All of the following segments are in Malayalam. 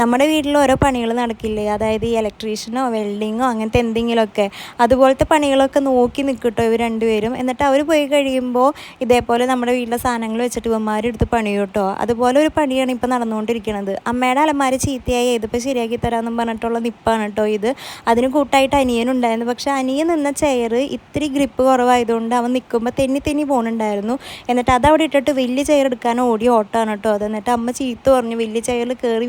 നമ്മുടെ വീട്ടിൽ ഓരോ പണികൾ നടക്കില്ലേ? അതായത് ഈ ഇലക്ട്രീഷ്യനോ വെൽഡിങ്ങോ അങ്ങനത്തെ എന്തെങ്കിലുമൊക്കെ. അതുപോലത്തെ പണികളൊക്കെ നോക്കി നിൽക്കട്ടോ ഇവർ രണ്ടുപേരും. എന്നിട്ട് അവർ പോയി കഴിയുമ്പോൾ ഇതേപോലെ നമ്മുടെ വീട്ടിലെ സാധനങ്ങൾ വെച്ചിട്ട് ഇവന്മാരെടുത്ത് പണി കേട്ടോ. അതുപോലെ ഒരു പണിയാണ് ഇപ്പോൾ നടന്നുകൊണ്ടിരിക്കുന്നത് അമ്മയുടെ അലമാര ചീത്തയായി. ഇതിപ്പോൾ ശരിയാക്കി തരാമെന്നും പറഞ്ഞിട്ടുള്ള നിപ്പാണ് കേട്ടോ ഇത്. അതിന് കൂട്ടായിട്ട് അനിയനുണ്ടായിരുന്നു പക്ഷേ അനിയൻ നിന്ന ചെയർ ഇത്തിരി ഗ്രിപ്പ് കുറവായതുകൊണ്ട് അവൻ നിൽക്കുമ്പോൾ തെന്നി തെന്നി പോകുന്നുണ്ടായിരുന്നു എന്നിട്ട് അതവിടെ ഇട്ടിട്ട് വലിയ ചെയർ എടുക്കാൻ ഓടി ഓട്ടമാണ് കേട്ടോ അത്. എന്നിട്ട് അമ്മ ചീത്ത പറഞ്ഞു വലിയ ചെയറിൽ കയറി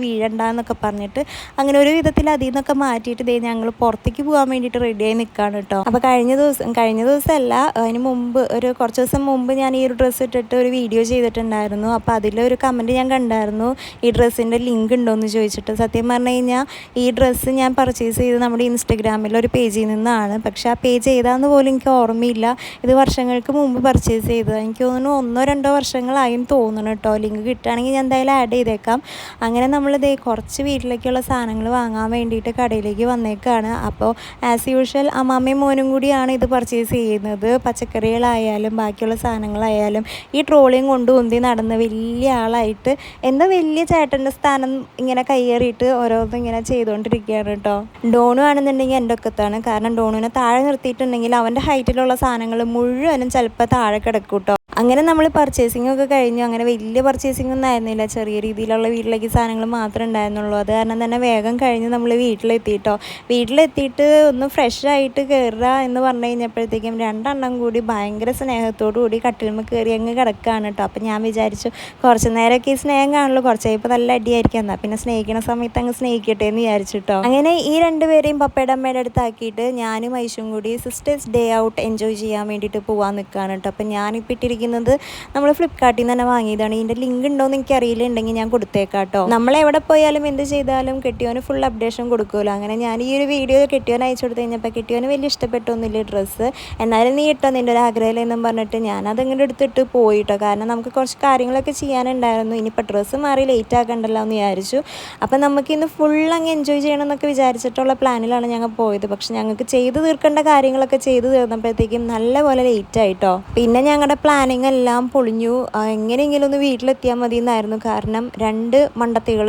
വീഴണ്ടെന്നൊക്കെ പറഞ്ഞിട്ട് അങ്ങനെ ഒരു വിധത്തിൽ അതിൽ നിന്നൊക്കെ മാറ്റിയിട്ട് ദേ ഞങ്ങൾ പുറത്തേക്ക് പോകാൻ വേണ്ടിയിട്ട് റെഡിയായി നിൽക്കുകയാണ് കേട്ടോ. അപ്പോൾ കഴിഞ്ഞ ദിവസം കഴിഞ്ഞ ദിവസമല്ല അതിന് മുമ്പ് ഒരു കുറച്ച് ദിവസം മുമ്പ് ഞാൻ ഈ ഒരു ഡ്രസ്സ് ഇട്ടിട്ട് ഒരു വീഡിയോ ചെയ്തിട്ടുണ്ടായിരുന്നു. അപ്പോൾ അതിലൊരു കമന്റ് ഞാൻ കണ്ടായിരുന്നു. ഈ ഡ്രസ്സിന്റെ ലിങ്ക് ഉണ്ടോ എന്ന് ചോദിച്ചിട്ട്. സത്യം പറഞ്ഞു കഴിഞ്ഞാൽ ഈ ഡ്രസ്സ് ഞാൻ പർച്ചേസ് ചെയ്ത് നമ്മുടെ ഇൻസ്റ്റഗ്രാമിൽ ഒരു പേജിൽ നിന്നാണ്. പക്ഷേ ആ പേജ് ഏതാന്ന് പോലും എനിക്ക് ഓർമ്മയില്ല. ഇത് വർഷങ്ങൾക്ക് മുമ്പ് പർച്ചേസ് ചെയ്തത്. എനിക്ക് തോന്നുന്നു ഒന്നോ രണ്ടോ വർഷങ്ങളായും തോന്നുന്നു കേട്ടോ. ലിങ്ക് കിട്ടുകയാണെങ്കിൽ ഞാൻ എന്തായാലും ആഡ് ചെയ്തേക്കാം. അങ്ങനെ നമ്മളിത് കുറച്ച് വീട്ടിലേക്കുള്ള സാധനങ്ങൾ വാങ്ങാൻ വേണ്ടിയിട്ട് കടയിലേക്ക് വന്നേക്കാണ്. അപ്പോൾ ആസ് യൂഷ്വൽ അമ്മാമ്മയും മോനും കൂടിയാണ് ഇത് പർച്ചേസ് ചെയ്യുന്നത്. പച്ചക്കറികളായാലും ബാക്കിയുള്ള സാധനങ്ങളായാലും ഈ ട്രോളിയും കൊണ്ട് ഉന്തി നടന്ന് വലിയ ആളായിട്ട് എന്താ വലിയ ചേട്ടന്റെ സ്ഥാനം ഇങ്ങനെ കയ്യേറിയിട്ട് ഓരോന്നും ഇങ്ങനെ ചെയ്തുകൊണ്ടിരിക്കുകയാണ് കേട്ടോ. ഡോണു ആണെന്നുണ്ടെങ്കിൽ എന്റെ ഒക്കത്താണ്. കാരണം ഡോണുവിനെ താഴെ നിർത്തിയിട്ടുണ്ടെങ്കിൽ അവന്റെ ഹൈറ്റിലുള്ള സാധനങ്ങൾ മുഴുവനും ചിലപ്പോൾ താഴെ കിടക്കും കേട്ടോ. അങ്ങനെ നമ്മൾ പർച്ചേസിംഗ് ഒക്കെ കഴിഞ്ഞു. അങ്ങനെ വലിയ പർച്ചേസിംഗ് ഒന്നും ആയിരുന്നില്ല. ചെറിയ രീതിയിലുള്ള വീട്ടിലേക്ക് സാധനങ്ങൾ മാത്രമേ ഉണ്ടായിരുന്നുള്ളൂ. അത് കാരണം തന്നെ വേഗം കഴിഞ്ഞ് നമ്മൾ വീട്ടിലെത്തിയിട്ടോ വീട്ടിലെത്തിയിട്ട് ഒന്ന് ഫ്രഷ് ആയിട്ട് കയറുക എന്ന് പറഞ്ഞു കഴിഞ്ഞപ്പോഴത്തേക്കും രണ്ടെണ്ണം കൂടി ഭയങ്കര സ്നേഹത്തോടു കൂടി കട്ടിലുമ്പോൾ കയറി അങ്ങ് കിടക്കുകയാണ് കേട്ടോ. അപ്പം ഞാൻ വിചാരിച്ചു കുറച്ച് നേരമൊക്കെ ഈ സ്നേഹം കാണുള്ളൂ. കുറച്ച് ഇപ്പോൾ നല്ല അടിയായിരിക്കും. എന്നാൽ പിന്നെ സ്നേഹിക്കുന്ന സമയത്ത് അങ്ങ് സ്നേഹിക്കട്ടെ എന്ന് വിചാരിച്ചു കേട്ടോ. അങ്ങനെ ഈ രണ്ടുപേരെയും പപ്പയുടെ അമ്മയുടെ അടുത്താക്കിയിട്ട് ഞാനും ഐശും കൂടി സിസ്റ്റേഴ്സ് ഡേ ഔട്ട് എൻജോയ് ചെയ്യാൻ വേണ്ടിയിട്ട് പോകാൻ നിൽക്കുകയാണ് കേട്ടോ. അപ്പം ഞാനിപ്പോൾ ഇട്ടിരിക്കുന്നത് നമ്മൾ ഫ്ലിപ്കാർട്ടിൽ നിന്ന് തന്നെ വാങ്ങിയതാണ്. ഇതിന്റെ ലിങ്ക് ഉണ്ടോ എന്ന് എനിക്കറിയില്ല ഉണ്ടെങ്കിൽ ഞാൻ കൊടുത്തേക്കാട്ടോ. നമ്മൾ എവിടെ പോയാലും എന്ത് ചെയ്താലും കെട്ടിയോന് ഫുൾ അപ്ഡേഷൻ കൊടുക്കുമല്ലോ. അങ്ങനെ ഞാൻ ഈ ഒരു വീഡിയോ കെട്ടിയോന് അയച്ചു കൊടുത്തു കഴിഞ്ഞപ്പോൾ കെട്ടിയോന് വലിയ ഇഷ്ടപ്പെട്ടൊന്നുമില്ല ഡ്രസ്സ് എന്നാലും നീ ഇട്ടോ നിന്റെ ഒരു ആഗ്രഹം എന്നും പറഞ്ഞിട്ട് അതങ്ങനെ എടുത്തിട്ട് പോയിട്ടോ. കാരണം നമുക്ക് കുറച്ച് കാര്യങ്ങളൊക്കെ ചെയ്യാനുണ്ടായിരുന്നു. ഇനിയിപ്പോൾ ഡ്രസ്സ് മാറി ലേറ്റ് ആക്കണ്ടല്ലോ എന്ന് വിചാരിച്ചു. അപ്പം നമുക്ക് ഇന്ന് ഫുൾ അങ്ങ് എൻജോയ് ചെയ്യണം എന്നൊക്കെ വിചാരിച്ചിട്ടുള്ള പ്ലാനിലാണ് ഞങ്ങൾ പോയത്. പക്ഷെ ഞങ്ങൾക്ക് ചെയ്തു തീർക്കേണ്ട കാര്യങ്ങളൊക്കെ ചെയ്തു തീർന്നപ്പോഴത്തേക്കും നല്ലപോലെ ലേറ്റ് ആയിട്ടോ. പിന്നെ ഞങ്ങളുടെ പ്ലാനിങ് എല്ലാം പൊളിഞ്ഞു. എങ്ങനെയെങ്കിലും ഒന്ന് വീട്ടിലെത്തിയാൽ മതി എന്നായിരുന്നു കാരണം രണ്ട് മണ്ടത്തികൾ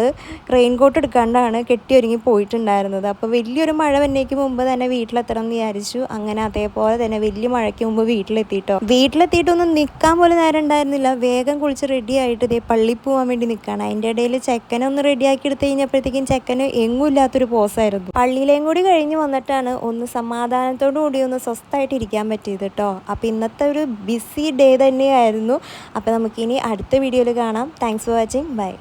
റെയിൻ കോട്ട് എടുക്കാണ്ടാണ് കെട്ടി ഒരുങ്ങി പോയിട്ടുണ്ടായിരുന്നത്. അപ്പോൾ വലിയൊരു മഴ വന്നേക്ക് മുമ്പ് തന്നെ വീട്ടിലെത്തണം എന്ന് വിചാരിച്ചു. അങ്ങനെ അതേപോലെ തന്നെ വലിയ മഴയ്ക്ക് മുമ്പ് വീട്ടിലെത്തിയിട്ടോ വീട്ടിലെത്തിയിട്ടൊന്നും നിൽക്കാൻ പോലും നേരം ഉണ്ടായിരുന്നില്ല. വേഗം കുളിച്ച് റെഡി ആയിട്ട് ഇതേ പള്ളി പോകാൻ വേണ്ടി നിൽക്കുകയാണ് അതിന്റെ ഇടയിൽ ചെക്കനെ ഒന്ന് റെഡിയാക്കി എടുത്തു കഴിഞ്ഞപ്പോഴത്തേക്കും ചെക്കന് എങ്ങും ഇല്ലാത്തൊരു പോസായിരുന്നു പള്ളിയിലേയും കൂടി കഴിഞ്ഞ് വന്നിട്ടാണ് ഒന്ന് സമാധാനത്തോടു കൂടി ഒന്ന് സ്വസ്ഥമായിട്ട് ഇരിക്കാൻ പറ്റിയത് കേട്ടോ അപ്പോൾ ഇന്നത്തെ ഒരു ബിസി ഡേ തന്നെയായിരുന്നു. അപ്പോൾ നമുക്കിനി അടുത്ത വീഡിയോയിൽ കാണാം. Thanks for watching bye